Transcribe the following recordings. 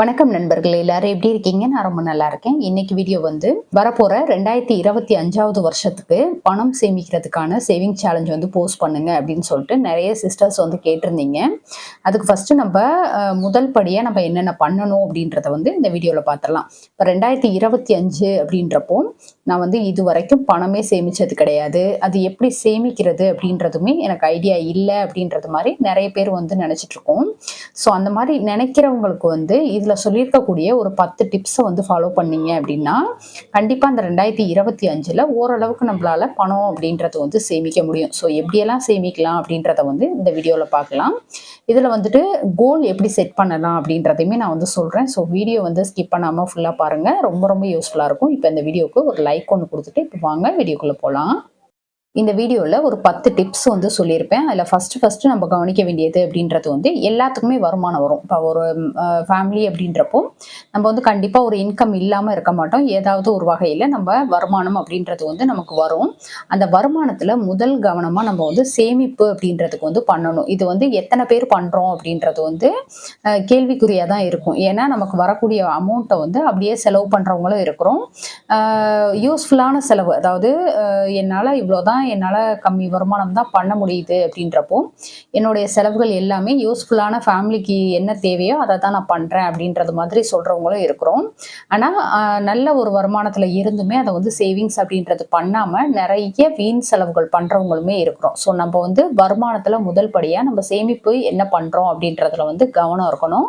வணக்கம் நண்பர்கள் எல்லாரும் எப்படி இருக்கீங்க? நான் ரொம்ப நல்லா இருக்கேன். இன்னைக்கு வீடியோ வந்து வரப்போற ரெண்டாயிரத்தி இருபத்தி அஞ்சாவது வருஷத்துக்கு பணம் சேமிக்கிறதுக்கான சேவிங் சேலஞ்ச் வந்து போஸ்ட் பண்ணுங்க அப்படின்னு சொல்லிட்டு நிறைய சிஸ்டர்ஸ் வந்து கேட்டிருந்தீங்க. அதுக்கு ஃபர்ஸ்ட் நம்ம முதல் படியா நம்ம என்னென்ன பண்ணணும் அப்படின்றத வந்து இந்த வீடியோவில் பார்த்துடலாம். இப்போ ரெண்டாயிரத்தி இருபத்தி அஞ்சு அப்படின்றப்போ நான் வந்து இது வரைக்கும் பணமே சேமிச்சது கிடையாது. அது எப்படி சேமிக்கிறது அப்படின்றதுமே எனக்கு ஐடியா இல்லை அப்படின்றது மாதிரி நிறைய பேர் வந்து நினைச்சிட்டு இருக்கோம். ஸோ அந்த மாதிரி நினைக்கிறவங்களுக்கு வந்து இதில் இதில் சொல்லியிருக்கக்கூடிய ஒரு பத்து டிப்ஸை வந்து ஃபாலோ பண்ணீங்க அப்படின்னா கண்டிப்பாக அந்த ரெண்டாயிரத்தி இருபத்தி அஞ்சில் ஓரளவுக்கு நம்மளால் பணம் அப்படின்றது வந்து சேமிக்க முடியும். ஸோ எப்படியெல்லாம் சேமிக்கலாம் அப்படின்றத வந்து இந்த வீடியோவில் பார்க்கலாம். இதில் வந்துட்டு கோல் எப்படி செட் பண்ணலாம் அப்படின்றதையுமே நான் வந்து சொல்கிறேன் ஸோ வீடியோ வந்து ஸ்கிப் பண்ணாமல் ஃபுல்லாக பாருங்கள் ரொம்ப ரொம்ப யூஸ்ஃபுல்லாக இருக்கும். இப்போ இந்த வீடியோவுக்கு ஒரு லைக் ஒன்று கொடுத்துட்டு இப்போ வாங்க வீடியோக்குள்ளே போகலாம் இந்த வீடியோவில் ஒரு பத்து டிப்ஸ் வந்து சொல்லியிருப்பேன். அதில் ஃபஸ்ட்டு ஃபஸ்ட்டு நம்ம கவனிக்க வேண்டியது அப்படின்றது வந்து எல்லாத்துக்குமே வருமானம் வரும். இப்போ ஒரு ஃபேமிலி அப்படின்றப்போ நம்ம வந்து கண்டிப்பாக ஒரு இன்கம் இல்லாமல் இருக்க மாட்டோம். ஏதாவது ஒரு வகையில் நம்ம வருமானம் அப்படின்றது வந்து நமக்கு வரும். அந்த வருமானத்தில் முதல் கவனமாக நம்ம வந்து சேமிப்பு அப்படின்றதுக்கு வந்து பண்ணணும். இது வந்து எத்தனை பேர் பண்ணுறோம் அப்படின்றது வந்து கேள்விக்குறியாக தான் இருக்கும். ஏன்னா நமக்கு வரக்கூடிய அமௌண்ட்டை வந்து அப்படியே செலவு பண்ணுறவங்களும் இருக்கிறோம். யூஸ்ஃபுல்லான செலவு. அதாவது என்னால் இவ்வளோ தான் என்னால் கம்மி வருமானம் தான் பண்ண முடியுது அப்படின்றப்போ என்னுடைய செலவுகள் எல்லாமே யூஸ்ஃபுல்லான ஃபேமிலிக்கு என்ன தேவையோ அதை தான் நான் பண்ணுறேன் அப்படின்றது மாதிரி சொல்கிறவங்களும் இருக்கிறோம். ஆனால் நல்ல ஒரு வருமானத்தில் இருந்துமே அதை வந்து சேவிங்ஸ் அப்படின்றது பண்ணாமல் நிறைய வீண் செலவுகள் பண்ணுறவங்களுமே இருக்கிறோம். ஸோ நம்ம வந்து வருமானத்தில் முதல் படியாக நம்ம சேமிப்பு என்ன பண்ணுறோம் அப்படின்றதுல வந்து கவனம் இருக்கணும்.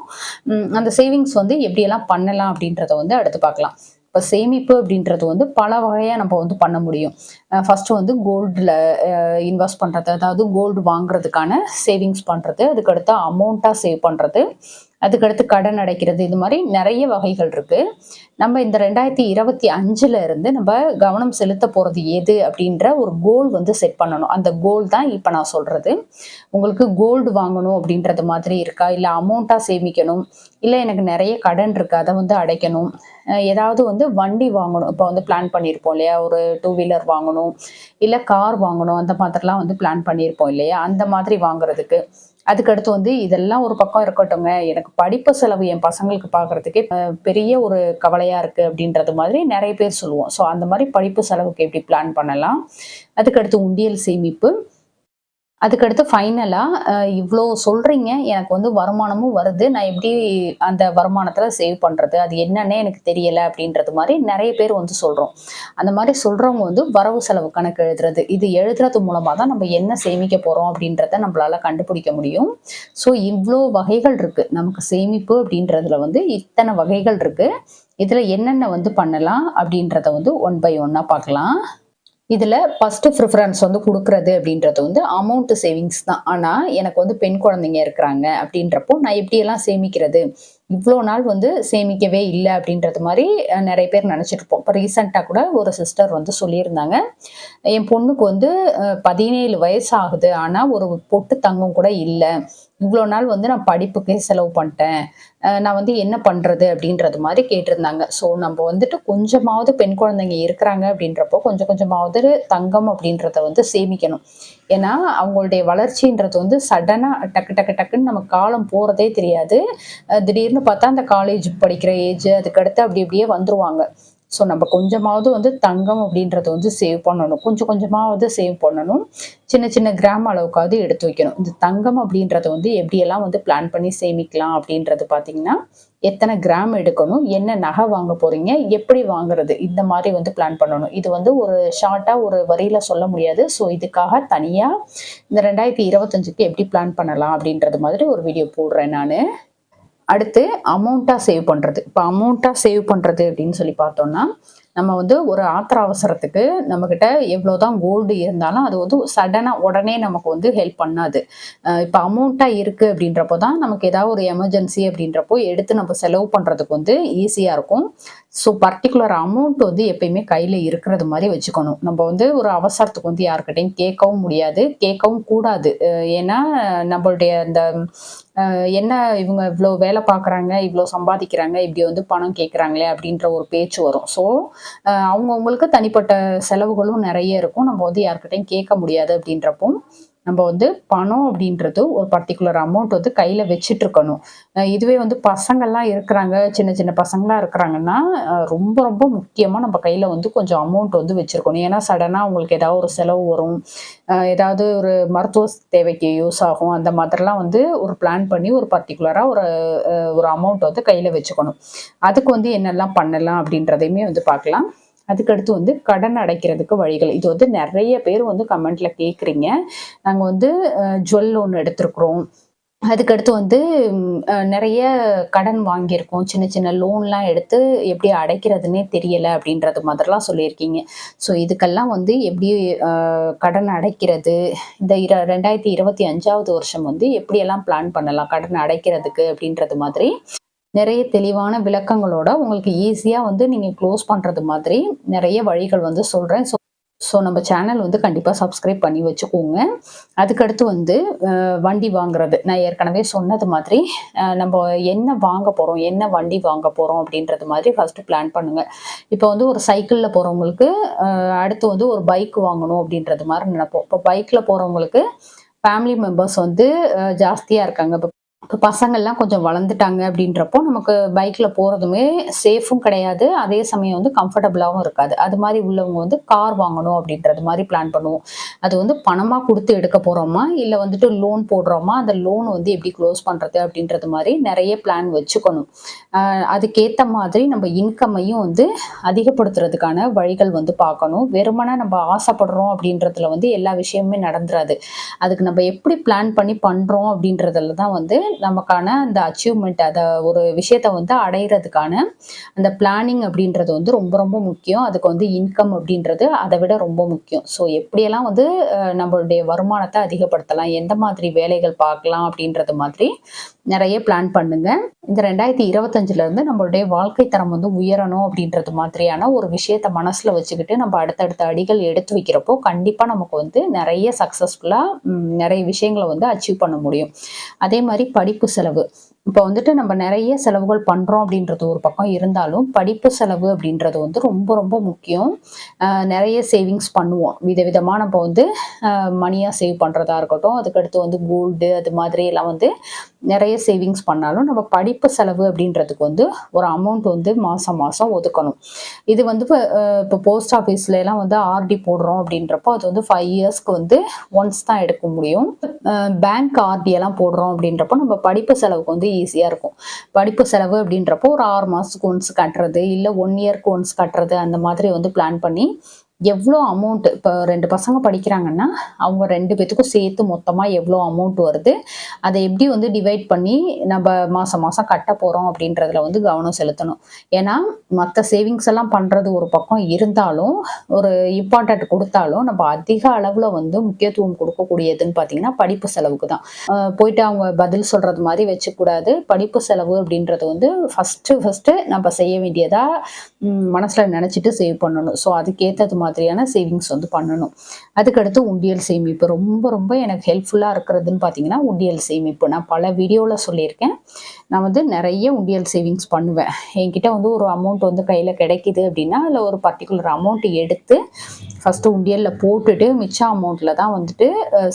அந்த சேவிங்ஸ் வந்து எப்படியெல்லாம் பண்ணலாம் அப்படின்றத வந்து அடுத்து பார்க்கலாம். இப்போ சேமிப்பு அப்படின்றது வந்து பல வகையாக நம்ம வந்து பண்ண முடியும். ஃபஸ்ட்டு வந்து கோல்டில் இன்வெஸ்ட் பண்ணுறது அதாவது கோல்டு வாங்குறதுக்கான சேவிங்ஸ் பண்ணுறது அதுக்கடுத்து அமௌண்ட்டாக சேவ் பண்ணுறது அதுக்கடுத்து கடன் அடைக்கிறது இது மாதிரி நிறைய வகைகள் இருக்குது நம்ம இந்த ரெண்டாயிரத்தி இருபத்தி அஞ்சுல இருந்து நம்ம கவனம் செலுத்த போகிறது எது அப்படின்ற ஒரு கோல் வந்து செட் பண்ணணும். அந்த கோல் தான் இப்போ நான் சொல்கிறது உங்களுக்கு கோல்டு வாங்கணும் அப்படின்றது மாதிரி இருக்கா? இல்லை அமௌண்ட்டாக சேமிக்கணும்? இல்லை எனக்கு நிறைய கடன் இருக்கு அதை வந்து அடைக்கணும். ஏதாவது வந்து வண்டி வாங்கணும். இப்போ வந்து பிளான் பண்ணியிருப்போம் இல்லையா? ஒரு டூ வீலர் வாங்கணும். இல்லை கார் வாங்கணும். அந்த மாதிரிலாம் வந்து பிளான் பண்ணியிருப்போம் இல்லையா? அந்த மாதிரி வாங்குறதுக்கு. அதுக்கடுத்து வந்து இதெல்லாம் ஒரு பக்கம் இருக்கட்டுங்க எனக்கு படிப்பு செலவு என் பசங்களுக்கு பார்க்கறதுக்கே பெரிய ஒரு கவலையாக இருக்குது அப்படின்றது மாதிரி நிறைய பேர் சொல்லுவோம். ஸோ அந்த மாதிரி படிப்பு செலவுக்கு எப்படி பிளான் பண்ணலாம்? அதுக்கடுத்து உண்டியல் சேமிப்பு. அதுக்கடுத்து ஃபைனலாக இவ்வளோ சொல்கிறீங்க எனக்கு வந்து வருமானமும் வருது. நான் எப்படி அந்த வருமானத்தில் சேவ் பண்ணுறது அது என்னன்னே எனக்கு தெரியலை அப்படின்றது மாதிரி நிறைய பேர் வந்து சொல்கிறோம் அந்த மாதிரி சொல்கிறவங்க வந்து வரவு செலவு கணக்கு எழுதுறது. இது எழுதுறது மூலமாக தான் நம்ம என்ன சேமிக்க போகிறோம் அப்படின்றத நம்மளால் கண்டுபிடிக்க முடியும். ஸோ இவ்வளோ வகைகள் இருக்குது நமக்கு சேமிப்பு அப்படின்றதுல வந்து இத்தனை வகைகள் இருக்குது இதில் என்னென்ன வந்து பண்ணலாம் அப்படின்றத வந்து ஒன் பை ஒன்னாக பார்க்கலாம். இதில் ஃபஸ்ட்டு ப்ரிஃபரன்ஸ் வந்து கொடுக்குறது அப்படின்றது வந்து அமௌண்ட் சேவிங்ஸ் தான். ஆனால் எனக்கு வந்து பெண் குழந்தைங்க இருக்கிறாங்க அப்படின்றப்போ நான் எப்படியெல்லாம் சேமிக்கிறது? இவ்வளோ நாள் வந்து சேமிக்கவே இல்லை அப்படின்றது மாதிரி நிறைய பேர் நினச்சிட்டு இருப்போம். இப்போ ரீசெண்டாக கூட ஒரு சிஸ்டர் வந்து சொல்லியிருந்தாங்க. என் பொண்ணுக்கு வந்து பதினேழு வயசு ஆகுது. ஆனால் ஒரு பொட்டு தங்கம் கூட இல்லை. இவ்வளோ நாள் வந்து நான் படிப்புக்கே செலவு பண்ணிட்டேன். நான் வந்து என்ன பண்ணுறது அப்படின்றது மாதிரி கேட்டிருந்தாங்க. ஸோ நம்ம வந்துட்டு கொஞ்சமாவது பெண் குழந்தைங்க இருக்கிறாங்க அப்படின்றப்போ கொஞ்சம் கொஞ்சமாவது தங்கம் அப்படின்றத வந்து சேமிக்கணும். ஏன்னா அவங்களுடைய வளர்ச்சின்றது வந்து சடனாக டக்கு டக்கு டக்குன்னு நம்ம காலம் போகிறதே தெரியாது. திடீர்னு பார்த்தா அந்த காலேஜ் படிக்கிற ஏஜ் அதுக்கடுத்து அப்படி இப்படியே வந்துருவாங்க. ஸோ நம்ம கொஞ்சமாவது வந்து தங்கம் அப்படின்றத வந்து சேவ் பண்ணணும். கொஞ்சம் கொஞ்சமாவது சேவ் பண்ணணும். சின்ன சின்ன கிராம் அளவுக்காவது எடுத்து வைக்கணும். இந்த தங்கம் அப்படின்றத வந்து எப்படியெல்லாம் வந்து பிளான் பண்ணி சேமிக்கலாம் அப்படின்றது பார்த்தீங்கன்னா எத்தனை கிராம் எடுக்கணும் என்ன நகை வாங்க போறீங்க எப்படி வாங்குறது இந்த மாதிரி வந்து பிளான் பண்ணணும். இது வந்து ஒரு ஷார்ட்டாக ஒரு வரியில சொல்ல முடியாது. ஸோ இதுக்காக தனியாக இந்த ரெண்டாயிரத்தி இருபத்தஞ்சுக்கு எப்படி பிளான் பண்ணலாம் அப்படின்றது மாதிரி ஒரு வீடியோ போடுறேன் நான். அடுத்து அமௌண்ட்டாக சேவ் பண்ணுறது இப்போ அமௌண்ட்டாக சேவ் பண்ணுறது அப்படின்னு சொல்லி பார்த்தோம்னா நம்ம வந்து ஒரு ஆத்திர அவசரத்துக்கு நம்மக்கிட்ட எவ்வளோ தான் கோல்டு இருந்தாலும் அது வந்து சடனாக உடனே நமக்கு வந்து ஹெல்ப் பண்ணாது. இப்போ அமௌண்ட்டாக இருக்குது அப்படின்றப்போ தான் நமக்கு ஏதாவது ஒரு எமர்ஜென்சி அப்படின்றப்போ எடுத்து நம்ம செலவு பண்ணுறதுக்கு வந்து ஈஸியாக இருக்கும். ஸோ பர்டிகுலர் அமௌண்ட் வந்து எப்பயுமே கையில் இருக்கிறது மாதிரி வச்சுக்கணும். நம்ம வந்து ஒரு அவசரத்துக்கு வந்து யாருக்கிட்டையும் கேட்கவும் முடியாது. கேட்கவும் கூடாது. ஏன்னா நம்மளுடைய அந்த என்ன இவங்க இவ்வளோ வேலை பார்க்குறாங்க இவ்வளோ சம்பாதிக்கிறாங்க இப்படி வந்து பணம் கேட்குறாங்களே அப்படின்ற ஒரு பேச்சு வரும். ஸோ அவங்கவுங்களுக்கு தனிப்பட்ட செலவுகளும் நிறைய இருக்கும். நம்ம வந்து யார்கிட்டையும் கேட்க முடியாது அப்படின்றப்போ நம்ம வந்து பணம் அப்படின்றது ஒரு பர்டிகுலர் அமௌண்ட் வந்து கையில் வச்சுட்டு இருக்கணும் இதுவே வந்து பசங்கள்லாம் இருக்கிறாங்க சின்ன சின்ன பசங்களாம் இருக்கிறாங்கன்னா ரொம்ப ரொம்ப முக்கியமாக நம்ம கையில் வந்து கொஞ்சம் அமௌண்ட் வந்து வச்சுருக்கணும். ஏன்னா சடனாக அவங்களுக்கு ஏதாவது ஒரு செலவு வரும். ஏதாவது ஒரு மருத்துவ தேவைக்கு யூஸ் ஆகும். அந்த மாதிரிலாம் வந்து ஒரு பிளான் பண்ணி ஒரு பர்டிகுலராக ஒரு ஒரு அமௌண்ட் வந்து கையில் வச்சுக்கணும். அதுக்கு வந்து என்னெல்லாம் பண்ணலாம் அப்படின்றதையுமே வந்து பார்க்கலாம். அதுக்கடுத்து வந்து கடன் அடைக்கிறதுக்கு வழிகள். இது வந்து நிறைய பேர் வந்து கமெண்ட்ல கேட்குறீங்க நாங்கள் வந்து ஜுவல் லோன் எடுத்திருக்கிறோம். அதுக்கடுத்து வந்து நிறைய கடன் வாங்கியிருக்கோம். சின்ன சின்ன லோன்லாம் எடுத்து எப்படி அடைக்கிறதுனே தெரியலை அப்படின்றது மாதிரிலாம் சொல்லியிருக்கீங்க. ஸோ இதுக்கெல்லாம் வந்து எப்படி கடன் அடைக்கிறது? இந்த இர ரெண்டாயிரத்தி இருபத்தி அஞ்சாவது வருஷம் வந்து எப்படியெல்லாம் பிளான் பண்ணலாம்? கடன் அடைக்கிறதுக்கு அப்படின்றது மாதிரி நிறைய தெளிவான விளக்கங்களோட உங்களுக்கு ஈஸியாக வந்து நீங்கள் க்ளோஸ் பண்ணுறது மாதிரி நிறைய வழிகள் வந்து சொல்கிறேன் ஸோ ஸோ நம்ம சேனல் வந்து கண்டிப்பாக சப்ஸ்கிரைப் பண்ணி வச்சுக்கோங்க. அதுக்கடுத்து வந்து வண்டி வாங்குறது. நான் ஏற்கனவே சொன்னது மாதிரி நம்ம என்ன வாங்க போகிறோம் என்ன வண்டி வாங்க போகிறோம் அப்படின்றது மாதிரி ஃபஸ்ட்டு பிளான் பண்ணுங்கள் இப்போ வந்து ஒரு சைக்கிளில் போகிறவங்களுக்கு அடுத்து வந்து ஒரு பைக் வாங்கணும் அப்படின்றது மாதிரி நினைப்போம். இப்போ பைக்கில் போகிறவங்களுக்கு ஃபேமிலி மெம்பர்ஸ் வந்து ஜாஸ்தியாக இருக்காங்க. இப்போ இப்போ பசங்கள்லாம் கொஞ்சம் வளர்ந்துட்டாங்க அப்படின்றப்போ நமக்கு பைக்கில் போகிறதுமே சேஃபும் கிடையாது. அதே சமயம் வந்து கம்ஃபர்டபுளாகவும் இருக்காது. அது மாதிரி உள்ளவங்க வந்து கார் வாங்கணும் அப்படின்றது மாதிரி பிளான் பண்ணுவோம். அது வந்து பணமாக கொடுத்து எடுக்க போகிறோமா இல்லை வந்துட்டு லோன் போடுறோமா? அந்த லோன் வந்து எப்படி க்ளோஸ் பண்ணுறது அப்படின்றது மாதிரி நிறைய பிளான் வச்சுக்கணும். அதுக்கேற்ற மாதிரி நம்ம இன்கம்மையும் வந்து அதிகப்படுத்துறதுக்கான வழிகள் வந்து பார்க்கணும். வெறுமனா நம்ம ஆசைப்படுறோம் அப்படின்றதுல வந்து எல்லா விஷயமுமே நடந்துராது. அதுக்கு நம்ம எப்படி பிளான் பண்ணி பண்ணுறோம் அப்படின்றதுல தான் வந்து நமக்கான அந்த அச்சீவ்மெண்ட் அதை ஒரு விஷயத்த வந்து அடையிறதுக்கான அந்த பிளானிங் அப்படின்றது வந்து ரொம்ப ரொம்ப முக்கியம். அதுக்கு வந்து இன்கம் அப்படின்றது அதை விட ரொம்ப முக்கியம். ஸோ எப்படியெல்லாம் வந்து நம்மளுடைய வருமானத்தை அதிகப்படுத்தலாம் எந்த மாதிரி வேலைகள் பார்க்கலாம் அப்படின்றது மாதிரி நிறைய பிளான் பண்ணுங்க. இந்த ரெண்டாயிரத்தி இருபத்தஞ்சுல இருந்து நம்மளுடைய வாழ்க்கை தரம் வந்து உயரணும் அப்படின்றது மாதிரியான ஒரு விஷயத்த மனசுல வச்சுக்கிட்டு நம்ம அடுத்தடுத்த அடிகள் எடுத்து வைக்கிறப்போ கண்டிப்பா நமக்கு வந்து நிறைய சக்சஸ்ஃபுல்லா நிறைய விஷயங்களை வந்து அச்சீவ் பண்ண முடியும். அதே மாதிரி படிப்பு செலவு. இப்போ வந்துட்டு நம்ம நிறைய செலவுகள் பண்ணுறோம் அப்படின்றது ஒரு பக்கம் இருந்தாலும் படிப்பு செலவு அப்படின்றது வந்து ரொம்ப ரொம்ப முக்கியம். நிறைய சேவிங்ஸ் பண்ணுவோம். விதவிதமாக நம்ம வந்து மணியாக சேவ் பண்ணுறதா இருக்கட்டும். அதுக்கடுத்து வந்து கோல்டு அது மாதிரி எல்லாம் வந்து நிறைய சேவிங்ஸ் பண்ணாலும் நம்ம படிப்பு செலவு அப்படின்றதுக்கு வந்து ஒரு அமௌண்ட் வந்து மாதம் மாதம் ஒதுக்கணும். இது வந்து இப்போ போஸ்ட் ஆஃபீஸ்ல எல்லாம் வந்து ஆர்டி போடுறோம் அப்படின்றப்போ அது வந்து ஃபைவ் இயர்ஸ்க்கு வந்து ஒன்ஸ் தான் எடுக்க முடியும். பேங்க் ஆர்டி எல்லாம் போடுறோம் அப்படின்றப்போ நம்ம படிப்பு செலவுக்கு வந்து ஈஸியாக இருக்கும். படிப்பு செலவு அப்படின்றப்போ ஒரு ஆறு மாதத்துக்கு ஒன்ஸ் கட்டுறது இல்லை ஒன் இயர்க்கு ஒன்ஸ் கட்டுறது அந்த மாதிரி வந்து பிளான் பண்ணி எவ்வளோ அமௌண்ட் இப்போ ரெண்டு பசங்க படிக்கிறாங்கன்னா அவங்க ரெண்டு பேத்துக்கும் சேர்த்து மொத்தமாக எவ்வளோ அமௌண்ட் வருது? அதை எப்படி வந்து டிவைட் பண்ணி நம்ம மாதம் மாதம் கட்ட போகிறோம் அப்படின்றதுல வந்து கவனம் செலுத்தணும். ஏன்னா மற்ற சேவிங்ஸ் எல்லாம் பண்ணுறது ஒரு பக்கம் இருந்தாலும் ஒரு இம்பார்ட்டன்ட் கொடுத்தாலும் நம்ம அதிக அளவில் வந்து முக்கியத்துவம் கொடுக்கக்கூடியதுன்னு பார்த்தீங்கன்னா படிப்பு செலவுக்கு தான். போயிட்டு அவங்க பதில் சொல்கிறது மாதிரி வச்சுக்கூடாது. படிப்பு செலவு அப்படின்றது வந்து ஃபஸ்ட்டு ஃபஸ்ட்டு நம்ம செய்ய வேண்டியதாக மனசில் நினச்சிட்டு சேவ் பண்ணணும். ஸோ அதுக்கேற்றது மாதிரி மாதிரியான சேவிங்ஸ் வந்து பண்ணணும். அதுக்கடுத்து உண்டியல் சேமிப்பு. ரொம்ப ரொம்ப எனக்கு ஹெல்ப்ஃபுல்லாக இருக்கிறதுன்னு பார்த்தீங்கன்னா உண்டியல் சேமிப்பு. நான் பல வீடியோவில் சொல்லியிருக்கேன். நான் வந்து நிறைய உண்டியல் சேவிங்ஸ் பண்ணுவேன். என்கிட்ட வந்து ஒரு அமௌண்ட் வந்து கையில் கிடைக்கிது அப்படின்னா அதில் ஒரு பர்டிகுலர் அமௌண்ட் எடுத்து ஃபஸ்ட்டு உண்டியலில் போட்டுட்டு மிச்ச அமௌண்ட்டில் தான் வந்துட்டு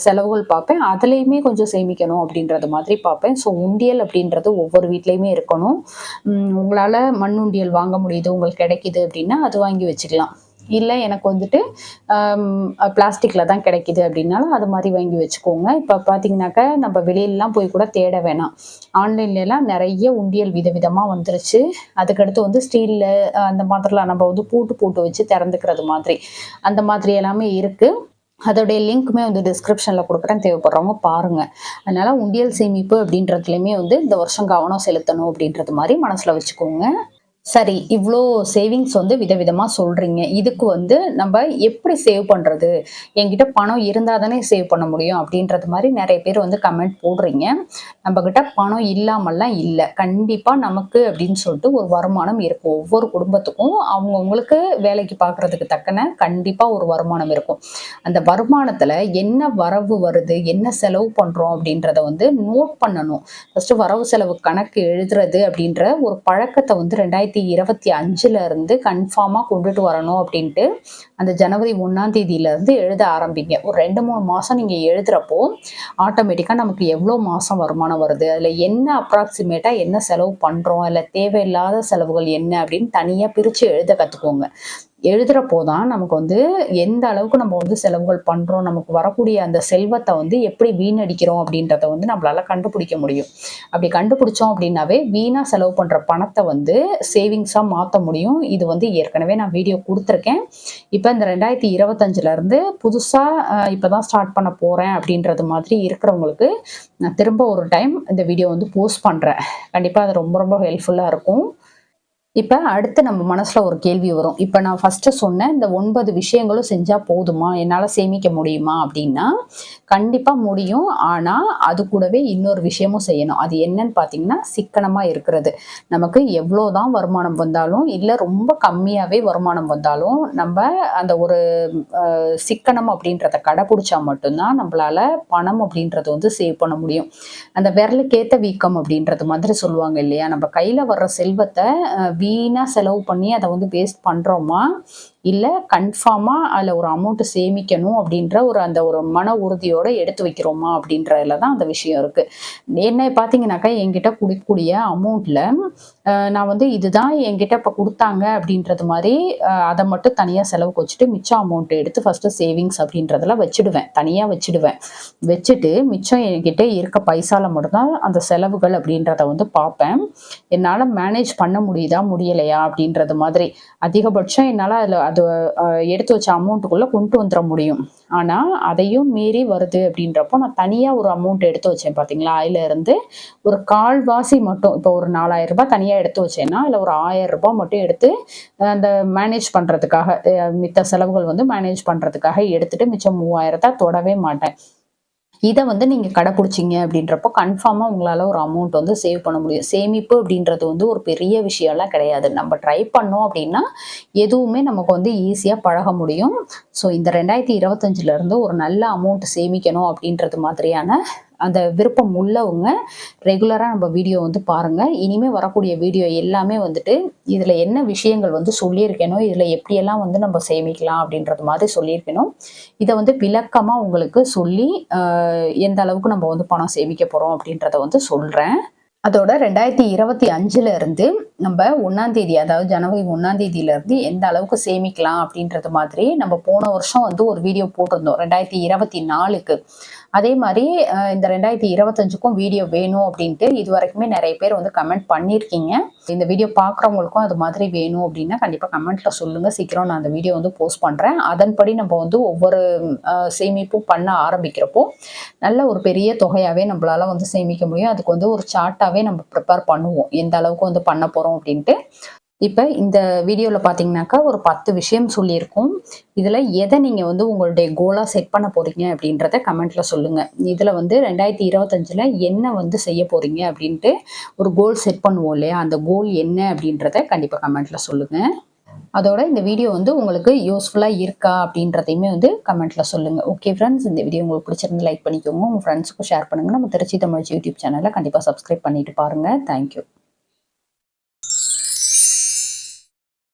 செலவுகள் பார்ப்பேன். அதுலேயுமே கொஞ்சம் சேமிக்கணும் அப்படின்றது மாதிரி பார்ப்பேன். ஸோ உண்டியல் அப்படின்றது ஒவ்வொரு வீட்லேயுமே இருக்கணும். உங்களால் மண் உண்டியல் வாங்க முடியுது உங்களுக்கு கிடைக்கிது அப்படின்னா அது வாங்கி வச்சுக்கலாம். இல்லை எனக்கு வந்துட்டு பிளாஸ்டிக்கில் தான் கிடைக்கிது அப்படின்னாலும் அது மாதிரி வாங்கி வச்சுக்கோங்க. இப்போ பார்த்தீங்கன்னாக்கா நம்ம வெளியிலலாம் போய் கூட தேட வேணாம். ஆன்லைன்லலாம் நிறைய உண்டியல் விதவிதமாக வந்துருச்சு. அதுக்கடுத்து வந்து ஸ்டீலில் அந்த மாதிரிலாம் நம்ம வந்து பூட்டு போட்டு வச்சு திறந்துக்கிறது மாதிரி. அந்த மாதிரி எல்லாமே இருக்குது அதோடைய லிங்க்குமே வந்து டிஸ்கிரிப்ஷனில் கொடுக்குறேன். தேவைப்படுறவங்க பாருங்கள் அதனால் உண்டியல் சேமிப்பு அப்படின்றதுலையுமே வந்து இந்த வருஷம் கவனம் செலுத்தணும் அப்படின்றது மாதிரி மனசில் வச்சுக்கோங்க. சரி இவ்வளோ சேவிங்ஸ் வந்து விதவிதமாக சொல்கிறீங்க இதுக்கு வந்து நம்ம எப்படி சேவ் பண்ணுறது என்கிட்ட பணம் இருந்தால் தானே சேவ் பண்ண முடியும் அப்படின்றது மாதிரி நிறைய பேர் வந்து கமெண்ட் போடுறீங்க. நம்மக்கிட்ட பணம் இல்லாமல்லாம் இல்லை. கண்டிப்பாக நமக்கு அப்படின்னு சொல்லிட்டு ஒரு வருமானம் இருக்கும். ஒவ்வொரு குடும்பத்துக்கும் அவங்கவுங்களுக்கு வேலைக்கு பார்க்குறதுக்கு தக்கன கண்டிப்பாக ஒரு வருமானம் இருக்கும். அந்த வருமானத்தில் என்ன வரவு வருது? என்ன செலவு பண்ணுறோம் அப்படின்றத வந்து நோட் பண்ணணும். ஃபஸ்ட்டு வரவு செலவு கணக்கு எழுதுறது அப்படின்ற ஒரு பழக்கத்தை வந்து ரெண்டாயிரத்தி ரெண்டாயிரத்தி இருபத்தி அஞ்சுல இருந்து கன்ஃபார்மாக கொண்டுட்டு வரணும் அப்படின்ட்டு அந்த ஜனவரி ஒன்றாம் தேதியிலேருந்து எழுத ஆரம்பிங்க. ஒரு ரெண்டு மூணு மாதம் நீங்கள் எழுதுகிறப்போ ஆட்டோமேட்டிக்காக நமக்கு எவ்வளோ மாதம் வருமானம் வருது? அதில் என்ன அப்ராக்சிமேட்டா என்ன செலவு பண்ணுறோம் அதில் தேவையில்லாத செலவுகள் என்ன அப்படின்னு தனியாக பிரித்து எழுத கற்றுக்கோங்க எழுதுறப்போ தான் நமக்கு வந்து எந்த அளவுக்கு நம்ம வந்து செலவுகள் பண்ணுறோம் நமக்கு வரக்கூடிய அந்த செல்வத்தை வந்து எப்படி வீணடிக்கிறோம் அப்படின்றத வந்து நம்மளால கண்டுபிடிக்க முடியும். அப்படி கண்டுபிடிச்சோம் அப்படின்னாவே வீணாக செலவு பண்ணுற பணத்தை வந்து சேவிங்ஸாக மாற்ற முடியும். இது வந்து ஏற்கனவே நான் வீடியோ கொடுத்துருக்கேன். இப்போ இந்த ரெண்டாயிரத்தி இருபத்தஞ்சிலேருந்து புதுசாக இப்போ தான் ஸ்டார்ட் பண்ண போகிறேன் அப்படின்றது மாதிரி இருக்கிறவங்களுக்கு நான் திரும்ப ஒரு டைம் இந்த வீடியோ வந்து போஸ்ட் பண்ணுறேன் கண்டிப்பாக அது ரொம்ப ரொம்ப ஹெல்ப்ஃபுல்லாக இருக்கும். இப்போ அடுத்து நம்ம மனசில் ஒரு கேள்வி வரும். இப்போ நான் ஃபஸ்ட்டு சொன்ன இந்த ஒன்பது விஷயங்களும் செஞ்சால் போதுமா? என்னால் சேமிக்க முடியுமா? அப்படின்னா கண்டிப்பாக முடியும். ஆனால் அது கூடவே இன்னொரு விஷயமும் செய்யணும். அது என்னன்னு பார்த்தீங்கன்னா சிக்கனமாக இருக்கிறது. நமக்கு எவ்வளோ தான் வருமானம் வந்தாலும் இல்லை ரொம்ப கம்மியாகவே வருமானம் வந்தாலும் நம்ம அந்த ஒரு சிக்கனம் அப்படின்றத கடைப்பிடிச்சா மட்டும்தான் நம்மளால பணம் அப்படின்றது வந்து சேவ் பண்ண முடியும். அந்த விரலுக்கேற்ற வீக்கம் அப்படின்றது மாதிரி சொல்லுவாங்க இல்லையா? நம்ம கையில் வர்ற செல்வத்தை வீணாக செலவு பண்ணி அதை வந்து வேஸ்ட் பண்ணுறோமா இல்லை கன்ஃபார்மாக அதில் ஒரு அமௌண்ட்டு சேமிக்கணும் அப்படின்ற ஒரு அந்த ஒரு மன உறுதியோடு எடுத்து வைக்கிறோமா அப்படின்றதுல தான் அந்த விஷயம் இருக்குது என்ன பார்த்தீங்கன்னாக்கா என்கிட்ட கொடுக்கக்கூடிய அமௌண்ட்டில் நான் வந்து இதுதான் என்கிட்ட இப்போ கொடுத்தாங்க அப்படின்றது மாதிரி அதை மட்டும் தனியாக செலவுக்கு வச்சுட்டு மிச்சம் அமௌண்ட்டு எடுத்து ஃபஸ்ட்டு சேவிங்ஸ் அப்படின்றதெல்லாம் வச்சுடுவேன். தனியாக வச்சுடுவேன். வச்சுட்டு மிச்சம் என்கிட்ட இருக்க பைசாவில் மட்டும்தான் அந்த செலவுகள் அப்படின்றத வந்து பார்ப்பேன். என்னால் மேனேஜ் பண்ண முடியுதா முடியலையா அப்படின்றது மாதிரி. அதிகபட்சம் என்னால் அதில் அது எடுத்து வச்ச அமௌண்ட்டுக்குள்ளே கொண்டு வந்துட முடியும். ஆனால் அதையும் மீறி வருது அப்படின்றப்போ நான் தனியாக ஒரு அமௌண்ட் எடுத்து வச்சேன் பார்த்தீங்களா அதிலேருந்து ஒரு கால்வாசி மட்டும் இப்போ ஒரு நாலாயிரம் ரூபாய் தனியாக எடுத்து வச்சேன்னா இல்லை ஒரு ஆயிரம் ரூபாய் மட்டும் எடுத்து அந்த மேனேஜ் பண்ணுறதுக்காக மித்த செலவுகள் வந்து மேனேஜ் பண்ணுறதுக்காக எடுத்துட்டு மிச்சம் மூவாயிரத்தை தொடவே மாட்டேன். இதை வந்து நீங்கள் கடைப்பிடிச்சிங்க அப்படின்றப்போ கன்ஃபார்மாக உங்களால் ஒரு அமௌண்ட் வந்து சேவ் பண்ண முடியும். சேமிப்பு அப்படின்றது வந்து ஒரு பெரிய விஷயம்லாம் கிடையாது. நம்ம ட்ரை பண்ணோம் அப்படின்னா எதுவுமே நமக்கு வந்து ஈஸியாக பழக முடியும். ஸோ இந்த ரெண்டாயிரத்தி இருபத்தஞ்சிலேருந்து ஒரு நல்ல அமௌண்ட் சேமிக்கணும் அப்படின்றது மாதிரியான அந்த விருப்பம் உள்ளவங்க ரெகுலராக நம்ம வீடியோ வந்து பாருங்கள் இனிமேல் வரக்கூடிய வீடியோ எல்லாமே வந்துட்டு இதில் என்ன விஷயங்கள் வந்து சொல்லியிருக்கணும் இதில் எப்படியெல்லாம் வந்து நம்ம சேமிக்கலாம் அப்படின்றது மாதிரி சொல்லியிருக்கணும். இதை வந்து விளக்கமாக உங்களுக்கு சொல்லி எந்த அளவுக்கு நம்ம வந்து பணம் சேமிக்க போகிறோம் அப்படின்றத வந்து சொல்கிறேன் அதோட ரெண்டாயிரத்தி இருபத்தி அஞ்சுல இருந்து நம்ம ஒன்னாம் தேதி அதாவது ஜனவரி ஒன்னாம் தேதியில இருந்து எந்த அளவுக்கு சேமிக்கலாம் அப்படின்றது மாதிரி நம்ம போன வருஷம் வந்து ஒரு வீடியோ போட்டிருந்தோம். ரெண்டாயிரத்தி இருபத்தி நாலுக்கு. அதே மாதிரி இந்த ரெண்டாயிரத்தி இருபத்தஞ்சுக்கும் வீடியோ வேணும் அப்படின்ட்டு இது வரைக்குமே நிறைய பேர் வந்து கமெண்ட் பண்ணியிருக்கீங்க. இந்த வீடியோ பார்க்குறவங்களுக்கும் அது மாதிரி வேணும் அப்படின்னா கண்டிப்பாக கமெண்ட்டில் சொல்லுங்கள் சீக்கிரம் நான் அந்த வீடியோ வந்து போஸ்ட் பண்ணுறேன் அதன்படி நம்ம வந்து ஒவ்வொரு சேமிப்பும் பண்ண ஆரம்பிக்கிறப்போ நல்ல ஒரு பெரிய தொகையாகவே நம்மளால் வந்து சேமிக்க முடியும். அதுக்கு வந்து ஒரு சார்ட்டாகவே நம்ம ப்ரிப்பேர் பண்ணுவோம். எந்த அளவுக்கு வந்து பண்ண போகிறோம் அப்படின்ட்டு. இப்போ இந்த வீடியோவில் பார்த்தீங்கன்னாக்கா ஒரு பத்து விஷயம் சொல்லியிருக்கோம். இதில் எதை நீங்கள் வந்து உங்களுடைய கோலாக செட் பண்ண போகிறீங்க அப்படின்றத கமெண்ட்டில் சொல்லுங்கள் இதில் வந்து ரெண்டாயிரத்தி இருபத்தஞ்சில் என்ன வந்து செய்ய போகிறீங்க அப்படின்ட்டு ஒரு கோல் செட் பண்ணுவோம் இல்லையா? அந்த கோல் என்ன அப்படின்றத கண்டிப்பாக கமெண்ட்டில் சொல்லுங்கள் அதோட இந்த வீடியோ வந்து உங்களுக்கு யூஸ்ஃபுல்லாக இருக்கா அப்படின்றதையுமே வந்து கமெண்ட்டில் சொல்லுங்கள் ஓகே ஃப்ரெண்ட்ஸ் இந்த வீடியோ உங்களுக்கு பிடிச்சிருந்து லைக் பண்ணிக்கோங்க. உங்கள் ஃப்ரெண்ட்ஸுக்கும் ஷேர் பண்ணுங்கள் நம்ம திருச்சி தமிழ் யூடியூப் சேனலில் கண்டிப்பாக சப்ஸ்கிரைப் பண்ணிட்டு பாருங்கள் தேங்க்யூ